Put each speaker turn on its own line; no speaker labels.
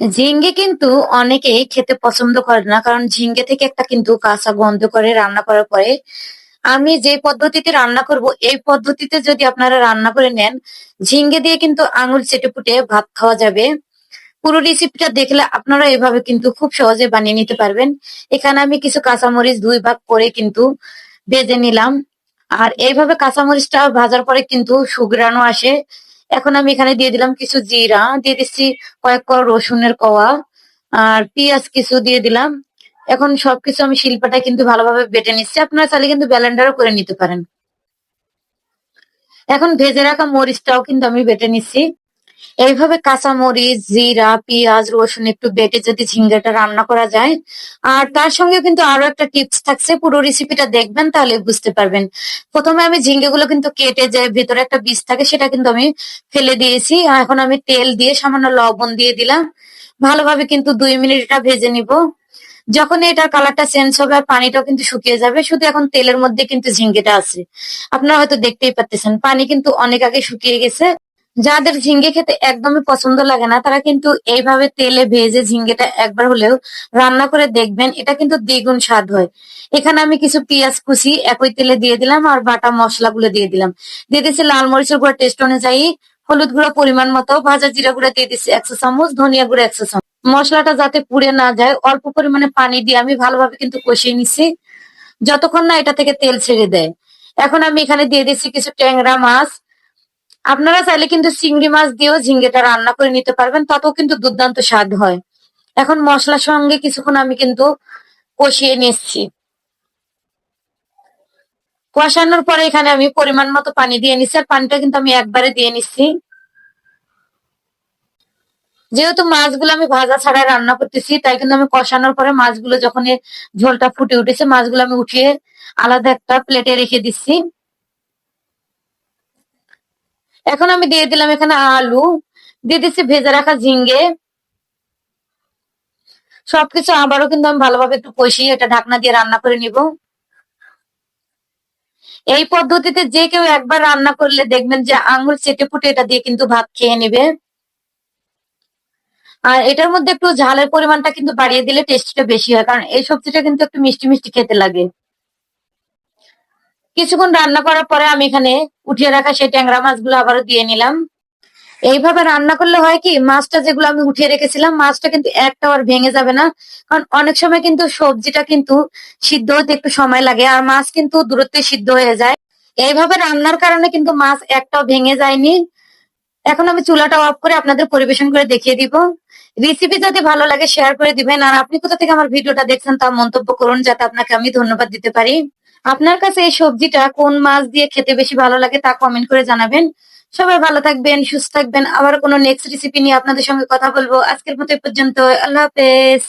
ঝিঙ্গে কিন্তু অনেকেই খেতে পছন্দ করে না, কারণ ঝিঙ্গে থেকে একটা কিন্তু কাঁচা গন্ধ করে রান্না করার পরে আমি যে পদ্ধতিতে রান্না করব, এই পদ্ধতিতে যদি আপনারা রান্না করে নেন, ঝিঙ্গে দিয়ে কিন্তু আঙুল চেটে পুটে ভাত খাওয়া যাবে। পুরো রেসিপিটা দেখলে আপনারা এভাবে কিন্তু খুব সহজে বানিয়ে নিতে পারবেন। এখানে আমি কিছু কাঁচামরিচ দুই ভাগ করে কিন্তু ভেজে নিলাম। আর এইভাবে কাঁচামরিচটা ভাজার পরে কিন্তু সুগ্রানো আসে। এখন আমি এখানে দিয়ে দিলাম কিছু জিরা, দিয়ে দিচ্ছি কয়েক কোয়া রসুনের কোয়া আর পেঁয়াজ কিছু দিয়ে দিলাম। এখন সবকিছু আমি শিল্পাটা কিন্তু ভালোভাবে বেটে নিচ্ছি। আপনারা চাইলে কিন্তু ব্যালেন্ডারও করে নিতে পারেন। এখন ভেজে রাখা মরিচটাও কিন্তু আমি বেটে নিচ্ছি। এইভাবে কাঁচামরিচ, জিরা, পেঁয়াজ, রসুন একটু বেটে যদি ঝিঙ্গাটা রান্না করা যায়। আর তার সঙ্গে কিন্তু আরও একটা টিপস থাকছে, পুরো রেসিপিটা দেখবেন তাহলে বুঝতে পারবেন। প্রথমে আমি ঝিঙ্গেগুলো কিন্তু কেটে যে ভেতরে একটা বীজ থাকে সেটা কিন্তু আমি ফেলে দিয়েছি। এখন আমি তেল দিয়ে সামান্য লবণ দিয়ে দিলাম। ভালোভাবে কিন্তু দুই মিনিট এটা ভেজে নিব। যখন এটার কালারটা চেঞ্জ হবে আর পানিটাও কিন্তু শুকিয়ে যাবে, শুধু এখন তেলের মধ্যে কিন্তু ঝিঙ্গেটা আছে। আপনারা হয়তো দেখতেই পাচ্ছেন, পানি কিন্তু অনেক আগে শুকিয়ে গেছে। যাদের ঝিঙ্গে খেতে একদমই পছন্দ লাগে না, তারা কিন্তু এইভাবে তেলে ভেজে ঝিঙ্গেটা একবার হলেও রান্না করে দেখবেন, এটা কিন্তু দ্বিগুণ স্বাদ হয়। এখানে আমি কিছু পেঁয়াজ কুচি একই তেলে দিয়ে দিলাম আর বাটা মশলাগুলো দিয়ে দিলাম। দিয়ে দিচ্ছি লাল মরিচের গুঁড়া টেস্ট অনুযায়ী হলুদ গুঁড়া পরিমাণ মতো, ভাজা জিরা গুঁড়া দিয়ে দিচ্ছি একশো চামচ, ধনিয়া গুঁড়া একশো চামচ। মশলাটা যাতে পুড়ে না যায়, অল্প পরিমাণে পানি দিয়ে আমি ভালোভাবে কিন্তু কষিয়ে নিচ্ছি। যতক্ষণ না এটা থেকে তেল ছেড়ে দেয়। এখন আমি এখানে দিয়ে দিচ্ছি কিছু ট্যাংরা মাছ। আপনারা চাইলে কিন্তু চিংড়ি মাছ দিয়েও ঝিঙ্গেটা রান্না করে নিতে পারবেন, তাতেও কিন্তু দুর্দান্ত স্বাদ হয়। এখন মশলার সঙ্গে কিছুক্ষণ আমি কিন্তু কষিয়ে নিচ্ছি। কষানোর পরে এখানে আমি পরিমাণ মতো পানি দিয়ে নিচ্ছি, আর পানিটা কিন্তু আমি একবারে দিয়ে নিচ্ছি। যেহেতু মাছগুলো আমি ভাজা ছাড়াই রান্না করতেছি, তাই কিন্তু আমি কষানোর পরে মাছগুলো যখন ঝোলটা ফুটে উঠেছে, মাছগুলো আমি উঠিয়ে আলাদা একটা প্লেটে রেখে দিচ্ছি। এখন আমি দিয়ে দিলাম এখানে আলু, দিয়ে দিচ্ছি ভেজে রাখা ঝিঙ্গে সবকিছু আবারও কিন্তু আমি ভালোভাবে একটু কষিয়ে এটা ঢাকনা দিয়ে রান্না করে নিব। এই পদ্ধতিতে যে কেউ একবার রান্না করলে দেখবেন যে আঙুল চেটে ফুটে এটা দিয়ে কিন্তু ভাত খেয়ে নেবে। আর এটার মধ্যে একটু ঝালের পরিমাণটা কিন্তু বাড়িয়ে দিলে টেস্টটা বেশি হয়, কারণ এই সবজিটা কিন্তু একটু মিষ্টি মিষ্টি খেতে লাগে। কিছুক্ষণ রান্না করার পরে আমি এখানে উঠিয়ে রাখা সেই ট্যাংরা মাছগুলো আবারও দিয়ে নিলাম। এইভাবে রান্না করলে হয় কি, মাছটা যেগুলো আমি উঠিয়ে রেখেছিলাম, মাছটা কিন্তু একটা আর ভেঙে যাবে না। কারণ অনেক সময় কিন্তু সবজিটা কিন্তু সিদ্ধ হতে একটু সময় লাগে আর মাছ কিন্তু দূরত্বে সিদ্ধ হয়ে যায়। এইভাবে রান্নার কারণে কিন্তু মাছ একটাও ভেঙে যায়নি। এখন আমি চুলাটা অফ করে আপনাদের পরিবেশন করে দেখিয়ে দিব। রেসিপি যদি ভালো লাগে শেয়ার করে দিবেন। আর আপনি কোথা থেকে আমার ভিডিওটা দেখছেন তা মন্তব্য করুন, যাতে আপনাকে আমি ধন্যবাদ দিতে পারি। আপনার কাছে এই সবজিটা কোন মাছ দিয়ে খেতে বেশি ভালো লাগে তা কমেন্ট করে জানাবেন। সবাই ভালো থাকবেন, সুস্থ থাকবেন। আবার কোনো নেক্সট রেসিপি নিয়ে আপনাদের সঙ্গে কথা বলব। আজকের মতো এ পর্যন্ত। আল্লাহ হাফেজ।